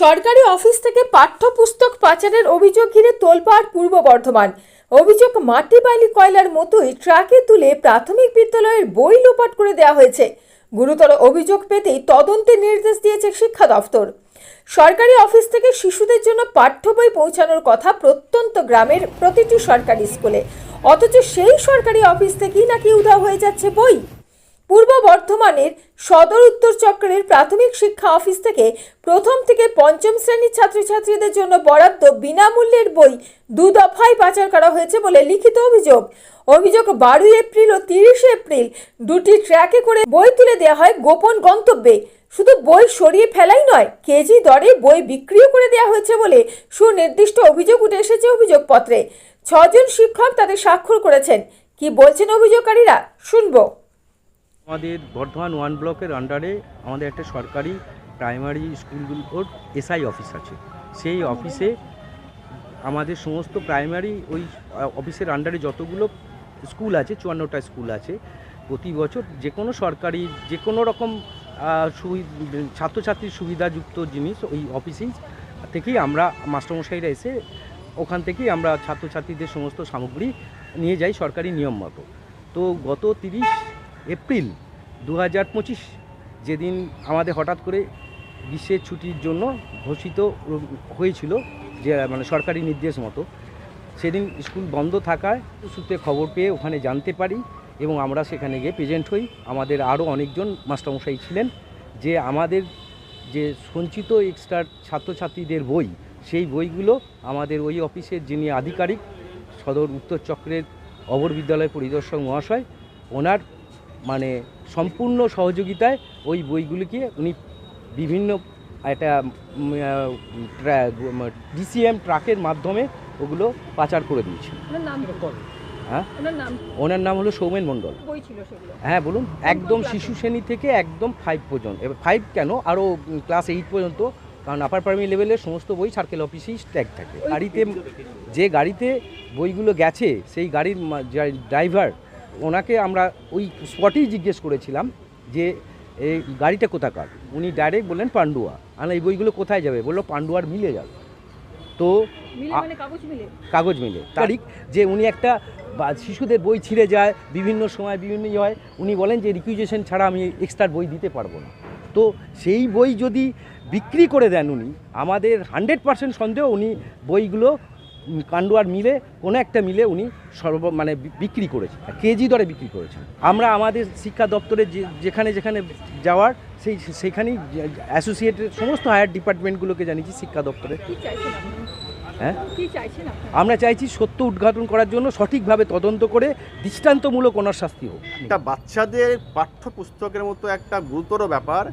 সরকারি অফিস থেকে পাঠ্যপুস্তক পাচারের অভিযোগ ঘিরে তোলপাড় পূর্ব বর্ধমান। অভিযোগ, মাটি বালি কয়লার মতোই ট্রাকে তুলে প্রাথমিক বিদ্যালয়ের বই লোপাট করে দেওয়া হয়েছে। গুরুতর অভিযোগ পেতেই তদন্তের নির্দেশ দিয়েছে শিক্ষা দফতর। সরকারি অফিস থেকে শিশুদের জন্য পাঠ্য বই পৌঁছানোর কথা প্রত্যন্ত গ্রামের প্রতিটি সরকারি স্কুলে। অথচ সেই সরকারি অফিস থেকেই নাকি উধাও হয়ে যাচ্ছে বই। পূর্ব বর্ধমানের সদর উত্তর চক্রের প্রাথমিক শিক্ষা অফিস থেকে প্রথম থেকে পঞ্চম শ্রেণির ছাত্রছাত্রীদের জন্য বরাদ্দ বিনামূল্যের বই দু দফায় পাচার করা হয়েছে বলে লিখিত অভিযোগ। অভিযোগ বারোই এপ্রিল ও তিরিশে এপ্রিল দুটি ট্র্যাকে করে বই তুলে দেওয়া হয় গোপন গন্তব্যে। শুধু বই সরিয়ে ফেলাই নয়, কেজি দরে বই বিক্রিও করে দেওয়া হয়েছে বলে সুনির্দিষ্ট অভিযোগ উঠে এসেছে অভিযোগপত্রে। ছজন শিক্ষক তাদের স্বাক্ষর করেছেন। কি বলছেন অভিযোগকারীরা? শুনব। আমাদের বর্ধমান ওয়ান ব্লকের আন্ডারে আমাদের একটা সরকারি প্রাইমারি স্কুলগুলোর এসআই অফিস আছে। সেই অফিসে আমাদের সমস্ত প্রাইমারি ওই অফিসের আন্ডারে যতগুলো স্কুল আছে, চুয়ান্নটা স্কুল আছে, প্রতি বছর যে কোনো সরকারি যে কোনো রকম ছাত্রছাত্রীর সুবিধাযুক্ত জিনিস ওই অফিসেই থেকেই আমরা, মাস্টারমশাইরা এসে ওখান থেকেই আমরা ছাত্রছাত্রীদের সমস্ত সামগ্রী নিয়ে যাই সরকারি নিয়ম মতো। তো গত তিরিশ এপ্রিল দু হাজার পঁচিশ, যেদিন আমাদের হঠাৎ করে গ্রীষ্মের ছুটির জন্য ঘোষিত হয়েছিল যে মানে সরকারি নির্দেশ মতো, সেদিন স্কুল বন্ধ থাকায় সূত্রে খবর পেয়ে ওখানে জানতে পারি এবং আমরা সেখানে গিয়ে প্রেজেন্ট হই। আমাদের আরও অনেকজন মাস্টারমশাই ছিলেন যে, আমাদের যে সঞ্চিত এক্সট্রা ছাত্রছাত্রীদের বই, সেই বইগুলো আমাদের ওই অফিসের যিনি আধিকারিক, সদর উত্তর চক্রের অবর বিদ্যালয় পরিদর্শক মহাশয়, ওনার মানে সম্পূর্ণ সহযোগিতায় ওই বইগুলিকে উনি বিভিন্ন একটা ডিসিএম ট্রাকের মাধ্যমে ওগুলো পাচার করে দিয়েছিল নাম হ্যাঁ? ওনার নাম হলো সৌমেন মণ্ডল। হ্যাঁ বলুন। একদম শিশু শ্রেণি থেকে একদম ফাইভ পর্যন্ত। এবার ফাইভ কেন? আরও ক্লাস এইট পর্যন্ত। কারণ আপার প্রাইমারি লেভেলের সমস্ত বই সার্কেল অফিসেই ট্যাগ থাকে। গাড়িতে যে গাড়িতে বইগুলো গেছে সেই গাড়ির ড্রাইভার ওনাকে আমরা ওই স্পটেই জিজ্ঞেস করেছিলাম যে এই গাড়িটা কোথাকার? উনি ডাইরেক্ট বললেন পান্ডুয়া। আর এই বইগুলো কোথায় যাবে? বলল পান্ডুয়ার মিলে যাবে। তো মানে কাগজ মিলে? কাগজ মিলে। তারিখ যে উনি একটা শিশুদের বই ছিঁড়ে যায় বিভিন্ন সময় বিভিন্ন ইয়ে হয় উনি বলেন যে রিকুইজেশন ছাড়া আমি এক্সট্রা বই দিতে পারব না। তো সেই বই যদি বিক্রি করে দেন উনি আমাদের হান্ড্রেড পার্সেন্ট সন্দেহ উনি বইগুলো কান্ডুয়ার মিলে কোনো একটা মিলে উনি সর্ব মানে বিক্রি করেছেন কেজি দরে বিক্রি করেছেন। আমরা আমাদের শিক্ষা দপ্তরে যে যেখানে যেখানে যাওয়ার সেই সেখানেই অ্যাসোসিয়েটেড সমস্ত হায়ার ডিপার্টমেন্টগুলোকে জানিয়েছি শিক্ষা দপ্তরে। কি চাইছেন আপনি? হ্যাঁ? কি চাইছেন আপনি? আমরা চাইছি সত্য উদ্ঘাটন করার জন্য সঠিকভাবে তদন্ত করে দৃষ্টান্তমূলক ওনার শাস্তি হোক। একটা বাচ্চাদের পাঠ্যপুস্তকের মতো একটা গুরুতর ব্যাপার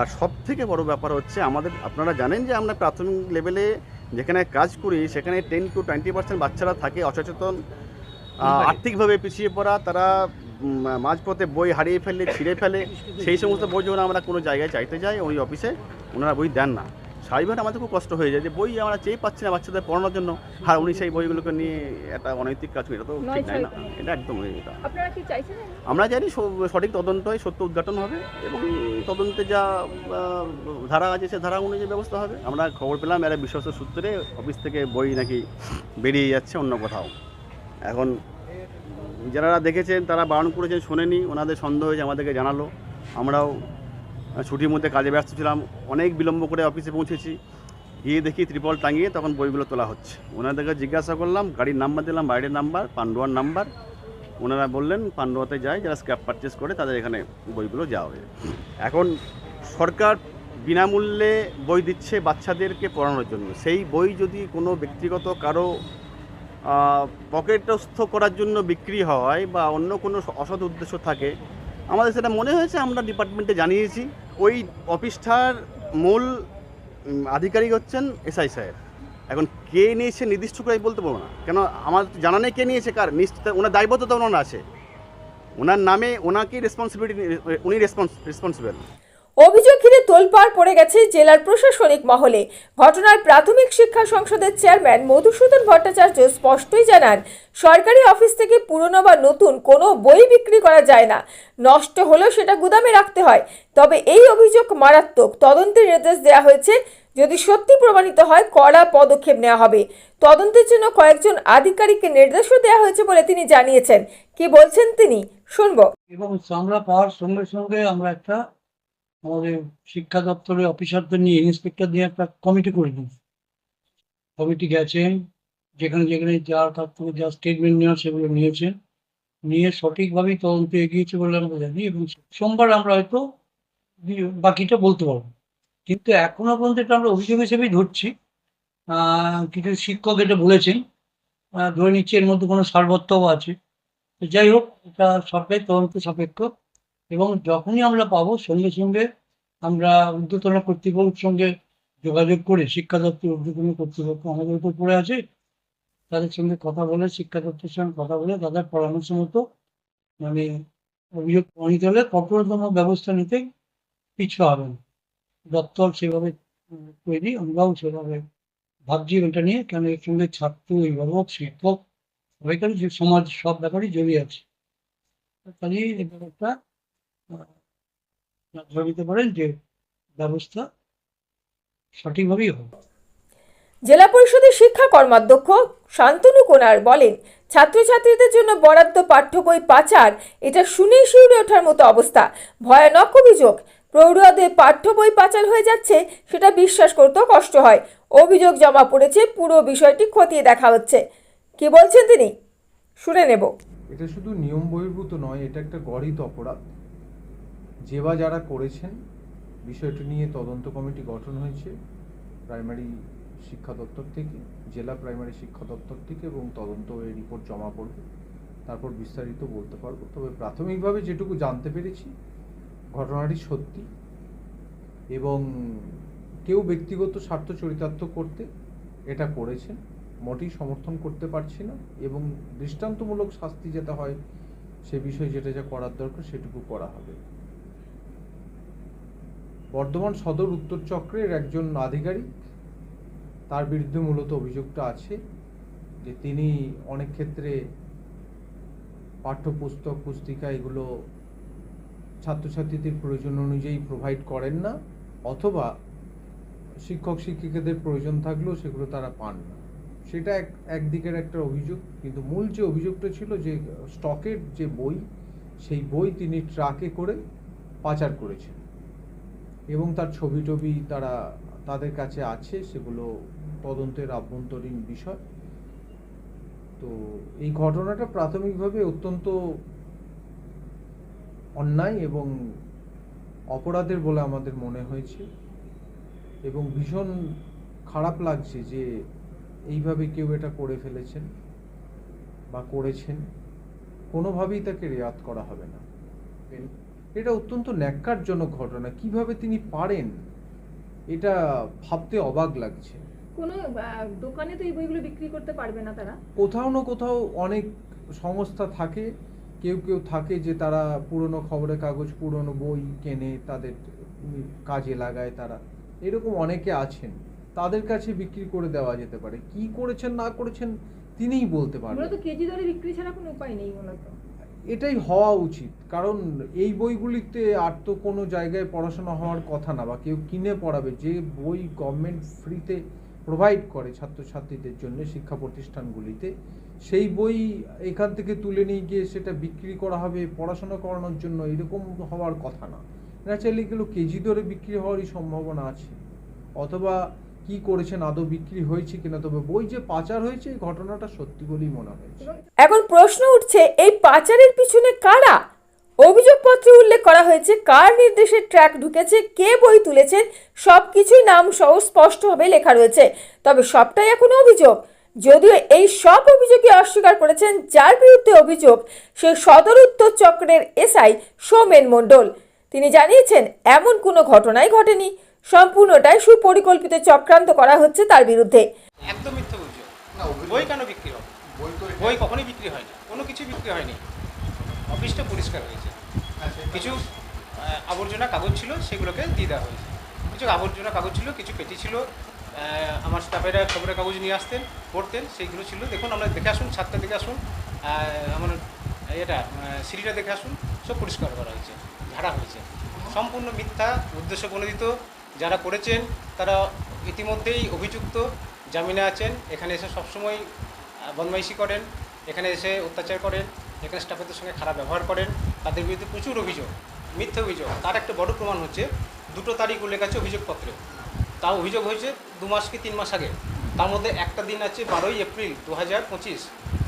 আর সব থেকে বড় ব্যাপার হচ্ছে আমাদের আপনারা জানেন যে আমরা প্রাথমিক লেভেলে যেখানে কাজ করি সেখানে টেন টু টোয়েন্টি পার্সেন্ট বাচ্চারা থাকে অসচেতন আর্থিকভাবে পিছিয়ে পড়া তারা মাঝপথে বই হারিয়ে ফেলে ছিঁড়ে ফেলে সেই সমস্ত বই যখন আমরা কোনো জায়গায় চাইতে যাই ওই অফিসে ওনারা বই দেন না। স্বাভাবিকভাবে আমাদের খুব কষ্ট হয়ে যায় যে বই আমরা চেয়ে পাচ্ছি না বাচ্চাদের পড়ানোর জন্য। আর উনি সেই বইগুলোকে নিয়ে একটা অনৈতিক কাজ এটা তো ঠিক নয় না। এটা একদম এটা আমরা জানি সঠিক তদন্ত হয় সত্য উদ্ঘাটন হবে এবং তদন্তে যা ধারা আছে সে ধারা অনুযায়ী ব্যবস্থা হবে। আমরা খবর পেলাম এরা বিশ্বস্ত সূত্রে অফিস থেকে বই নাকি বেরিয়ে যাচ্ছে অন্য কোথাও। এখন যারা দেখেছেন তারা বারণ করেছেন শোনেনি ওনাদের সন্দেহ হয়েছে আমাদেরকে জানালো। আমরাও ছুটির মধ্যে কাজে ব্যস্ত ছিলাম, অনেক বিলম্ব করে অফিসে পৌঁছেছি। গিয়ে দেখি ত্রিপল টাঙিয়ে তখন বইগুলো তোলা হচ্ছে। ওনাদেরকে জিজ্ঞাসা করলাম, গাড়ির নাম্বার দিলাম বাইরের নাম্বার, পান্ডুয়ার নাম্বার। ওনারা বললেন, পান্ডুয়াতে যায়, যারা স্ক্র্যাপ পারচেস করে, তাদের এখানে বইগুলো যাওয়া হবে। এখন সরকার বিনামূল্যে বই দিচ্ছে বাচ্চাদেরকে পড়ানোর জন্য। সেই বই যদি কোনো ব্যক্তিগত কারও পকেটস্থ করার জন্য বিক্রি হয় বা অন্য কোনো অসৎ উদ্দেশ্য থাকে, আমাদের সেটা মনে হয়েছে, আমরা ডিপার্টমেন্টে জানিয়েছি। ওই অফিসটার মূল আধিকারিক হচ্ছেন এসআই সাহেব। এখন কে নিয়েছে নির্দিষ্ট করে আমি বলতে পারব না। কেন আমার জানা নেই কে নিয়েছে কার নিশ্চিত ওনার দায়বদ্ধতা ওনার আছে। ওনার নামে ওনাকেই রেসপন্সিবিলিটি উনি রেসপন্স রেসপন্সিবল অভিযোগ ঘিরে তোলপাড় পড়ে গেছে জেলার প্রশাসনিক মহলে। ঘটনার প্রাথমিক শিক্ষা সংসদের চেয়ারম্যান মধুসূদন ভট্টাচার্য স্পষ্টই জানান, সরকারি অফিস থেকে পুরনো বা নতুন কোনো বই বিক্রি করা যায় না। নষ্ট হলেও সেটা গুদামে রাখতে হয়। তবে এই অভিযোগ মারাত্মক। তদন্তের নির্দেশ দেওয়া হয়েছে, যদি সত্যি প্রমাণিত হয়, কড়া পদক্ষেপ নেওয়া হবে। তদন্তের জন্য কয়েকজন আধিকারিককে নির্দেশও দেওয়া হয়েছে বলে তিনি জানিয়েছেন। কি বলছেন তিনি? শুনব। এবং চামড়া পাওয়ার সঙ্গে সঙ্গে আমরা একটা আমাদের শিক্ষা দপ্তরের অফিসারদের নিয়ে ইন্সপেক্টর নিয়ে একটা কমিটি করে দিই কমিটি গেছেন যেখানে যেখানে যার কাছ থেকে যা স্টেটমেন্ট নেওয়ার সেগুলো নিয়েছেন নিয়ে সঠিকভাবেই তদন্ত এগিয়েছে বলে আমরা জানি এবং সোমবার আমরা হয়তো বাকিটা বলতে পারব। কিন্তু এখনও পর্যন্ত এটা আমরা অভিযোগ হিসেবেই ধরছি। কিছু শিক্ষক এটা বলেছেন। ধরে নিচ্ছি এর মধ্যে কোনো সারবত্তাও আছে। যাই হোক, এটা সরকারি তদন্ত সাপেক্ষ। এবং যখনই আমরা পাবো, সঙ্গে সঙ্গে আমরা ঊর্ধ্বতন কর্তৃপক্ষের সঙ্গে যোগাযোগ করে শিক্ষা দপ্তর ঊর্ধ্বতন কর্তৃপক্ষ আমাদের উপর পড়ে আছে, তাদের সঙ্গে কথা বলে শিক্ষা দপ্তরের সঙ্গে কথা বলে তাদের পরামর্শ মতো মানে অভিযোগ প্রমাণিত হলে কঠোরতম ব্যবস্থা নিতে পিছু হবে না দপ্তর সেভাবে তৈরি, আমরাও সেভাবে ভাবছি এটা নিয়ে, কেন এর সঙ্গে ছাত্র, অভিভাবক, শিক্ষক, সবাইকারই যে সমাজ, সব ব্যাপারেই জড়িয়ে আছে। কাজেই এই ব্যাপারটা আহ, পারেন যে ব্যবস্থা সঠিকভাবেই হবে। জেলা পরিষদের শিক্ষা কর্মাধ্যক্ষ শান্তনু কোনার বলেন ছাত্রছাত্রীদের জন্য বরাদ্দ পাঠ্য বই পাচার এটা শুনেই শিউরে ওঠার মতো অবস্থা। ভয়ানক অভিযোগ। প্রৌঢ়দের পাঠ্য বই পাচার হয়ে যাচ্ছে সেটা বিশ্বাস করতেও কষ্ট হয়। অভিযোগ জমা পড়েছে পুরো বিষয়টি খতিয়ে দেখা হচ্ছে। কি বলছেন তিনি? শুনে নেব। এটা শুধু নিয়ম বহির্ভূত নয় এটা একটা গঠিত অপরাধ। যে বা যারা করেছেন, বিষয়টি নিয়ে তদন্ত কমিটি গঠন হয়েছে প্রাইমারি শিক্ষা দপ্তর থেকে, জেলা প্রাইমারি শিক্ষা দপ্তর থেকে এবং তদন্ত এই রিপোর্ট জমা পড়বে। তারপর বিস্তারিত বলতে পারব। তবে প্রাথমিকভাবে যেটুকু জানতে পেরেছি, ঘটনাটি সত্যি এবং কেউ ব্যক্তিগত স্বার্থ চরিতার্থ করতে এটা করেছেন, মোটেই সমর্থন করতে পারছি না এবং দৃষ্টান্তমূলক শাস্তি যেটা হয়, সে বিষয়ে যেটা যা করার দরকার সেটুকু করা হবে। বর্ধমান সদর উত্তর চক্রের একজন আধিকারিক। তার বিরুদ্ধে মূলত অভিযোগটা আছে যে তিনি অনেক ক্ষেত্রে পাঠ্যপুস্তক, পুস্তিকা এগুলো ছাত্রছাত্রীদের প্রয়োজন অনুযায়ী প্রোভাইড করেন না অথবা শিক্ষক, শিক্ষিকাদের প্রয়োজন থাকলেও সেগুলো তারা পান না। সেটা এক, একদিকের একটা অভিযোগ, কিন্তু মূল যে অভিযোগটা ছিল যে স্টকের যে বই, সেই বই তিনি ট্রাকে করে পাচার করেছেন। এবং তার ছবি টবি তারা তাদের কাছে আছে, সেগুলো তদন্তের আভ্যন্তরীণ বিষয়। তো এই ঘটনাটা প্রাথমিকভাবে অত্যন্ত অন্যায় এবং অপরাধের বলে আমাদের মনে হয়েছে এবং ভীষণ খারাপ লাগছে যে এইভাবে কেউ এটা করে ফেলেছেন বা করেছেন। কোনোভাবেই তাকে রেয়াত করা হবে না। এটা অত্যন্ত ন্যাক্কারজনক ঘটনা। কীভাবে তিনি পারেন? এটা ভাবতে অবাক লাগছে। কোনো দোকানে তো এই বইগুলো বিক্রি করতে পারবে না তারা। কোথাও না কোথাও অনেক সংস্থা থাকে কেউ কেউ থাকে যে তারা পুরনো খবরের কাগজ পুরনো বই কেনে তাদের কাজে লাগায় তারা। এরকম অনেকে আছেন। তাদের কাছে বিক্রি করে দেওয়া যেতে পারে। কি করেছেন না করেছেন তিনিই বলতে পারবেন। মূলত কেজি দরে বিক্রি ছাড়া কোনো উপায় নেই মূলত। এটাই হওয়া উচিত। কারণ এই বইগুলিতে আর তো কোনো জায়গায় পড়াশোনা হওয়ার কথা না, বা কেউ কিনে পড়াবে। যে বই গভর্নমেন্ট ফ্রিতে প্রোভাইড করে ছাত্রছাত্রীদের জন্য শিক্ষা প্রতিষ্ঠানগুলিতে, সেই বই এখান থেকে তুলে নিয়ে গিয়ে সেটা বিক্রি করা হবে, পড়াশোনা করানোর জন্য, এরকম হওয়ার কথা না। ন্যাচারালি এগুলো কেজি দরে বিক্রি হওয়ারই সম্ভাবনা আছে। অথবা কি করেছেন, আদৌ বিক্রি হয়েছে কিনা, তবে বই যে পাচার হয়েছে, এই ঘটনাটা সত্যি বলেই মনে হয়েছে। এখন প্রশ্ন উঠছে, এই পাচারের পিছনে কারা? অভিযোগপত্রে উল্লেখ করা হয়েছে, কার নির্দেশে ট্র্যাক ঢুকেছে, কে বই তুলেছেন সব কিছুই নাম সহ স্পষ্টভাবে লেখা রয়েছে। তবে সবটাই এখন অভিযোগ। যদিও এই সব অভিযোগই অস্বীকার করেছেন, যার বিরুদ্ধে অভিযোগ, সে সদর উত্তর চক্রের এসআই সৌমেন মণ্ডল। তিনি জানিয়েছেন, এমন কোনো ঘটনাই ঘটেনি। সম্পূর্ণটাই সুপরিকল্পিত চক্রান্ত করা হচ্ছে তার বিরুদ্ধে। একদম মিথ্যে অভিযোগ বই কেন বিক্রি হবে? বই কখনোই বিক্রি হয়নি। কোনো কিছু বিক্রি হয়নি। অফিসটা পরিষ্কার হয়েছে। কিছু আবর্জনা কাগজ ছিল, সেগুলোকে দিয়ে দেওয়া হয়েছে। কিছু আবর্জনা কাগজ ছিল, কিছু পেটি ছিল আমার স্টাফেরা খবরের কাগজ নিয়ে আসতেন, পড়তেন, সেইগুলো ছিল। দেখুন, আমরা দেখে আসুন, ছাদটা দেখে আসুন আমার এটা সিঁড়িটা দেখে আসুন, সব পরিষ্কার করা হয়েছে, ঝাড়া হয়েছে। সম্পূর্ণ মিথ্যা, উদ্দেশ্য প্রণোদিত যারা করেছেন তারা ইতিমধ্যেই অভিযুক্ত, জামিনে আছেন। এখানে এসে সবসময় বদমাইশি করেন, এখানে এসে অত্যাচার করেন, এখানে স্টাফেদের সঙ্গে খারাপ ব্যবহার করেন। তাদের বিরুদ্ধে প্রচুর অভিযোগ, মিথ্যে অভিযোগ। তার একটা বড় প্রমাণ হচ্ছে, দুটো তারিখ উল্লেখ আছে অভিযোগপত্রে। তাও অভিযোগ হয়েছে দু মাস কি তিন মাস আগে। তার মধ্যে একটা দিন আছে বারোই এপ্রিল দু হাজার পঁচিশ।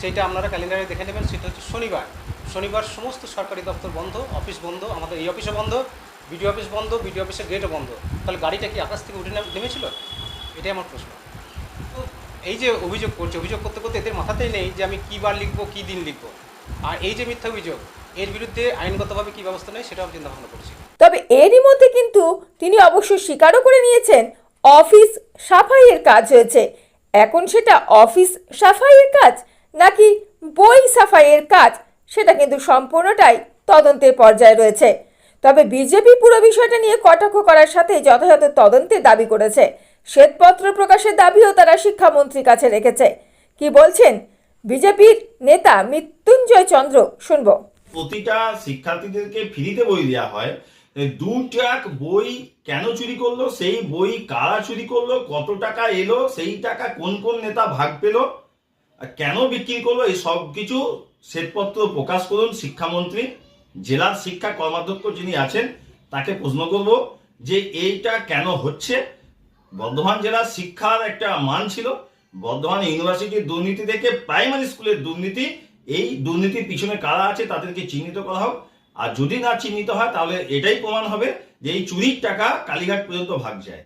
সেইটা আপনারা ক্যালেন্ডারে দেখে নেবেন, সেটা হচ্ছে শনিবার। শনিবার সমস্ত সরকারি দপ্তর বন্ধ, অফিস বন্ধ, আমাদের এই অফিসও বন্ধ। বিডিও অফিস বন্ধ, বিডিও অফিসের গেটও বন্ধ। তাহলে গাড়িটা কি আকাশ থেকে উঠে নাম- নেমেছিল? এটাই আমার প্রশ্ন। এই যে অভিযোগ করছে, অভিযোগ করতে করতে এদের মাথাতেই নেই যে আমি কী বার লিখব, কী দিন লিখব। আর এই যে মিথ্যা অভিযোগ, এর বিরুদ্ধে আইনগতভাবে কী ব্যবস্থা নেয় সেটাও চিন্তা ভাবনা করছি। তবে এরই মধ্যে কিন্তু তিনি অবশ্য স্বীকারও করে নিয়েছেন, অফিস সাফাইয়ের কাজ হয়েছে। এখন সেটা অফিস সাফাইয়ের কাজ নাকি বই সাফাইয়ের কাজ, সেটা কিন্তু সম্পূর্ণটাই তদন্তের পর্যায়ে রয়েছে। তবে বিজেপি পুরো বিষয়টা নিয়ে কটাক্ষ করার সাথে যথাযথ তদন্তের দাবি করেছে। শ্বেতপত্র প্রকাশের দাবিও তারা শিক্ষামন্ত্রীর কাছে রেখেছে। কি বলছেন বিজেপির নেতা মৃত্যুঞ্জয় চন্দ্র? শুনব। প্রতিটা শিক্ষার্থীদেরকে ফ্রিতে বই দেওয়া হয়। দু ট্রাক বই কেন চুরি করল? সেই বই কারা চুরি করল? কত টাকা এলো? সেই টাকা কোন কোন নেতা ভাগ পেল? কেন বিক্রি করল? এই সব কিছু শ্বেতপত্র প্রকাশ করুন শিক্ষামন্ত্রী। জেলার শিক্ষা কর্মাধ্যক্ষ যিনি আছেন, তাকে প্রশ্ন করব যে এইটা কেন হচ্ছে? বর্ধমান জেলার শিক্ষার একটা মান ছিল। বর্ধমান ইউনিভার্সিটির দুর্নীতি থেকে প্রাইমারি স্কুলের দুর্নীতি, এই দুর্নীতির পিছনে কারা আছে তাদেরকে চিহ্নিত করা হোক। আর যদি না চিহ্নিত হয়, তাহলে এটাই প্রমাণ হবে যে এই চুরির টাকা কালীঘাট পর্যন্ত ভাগ যায়।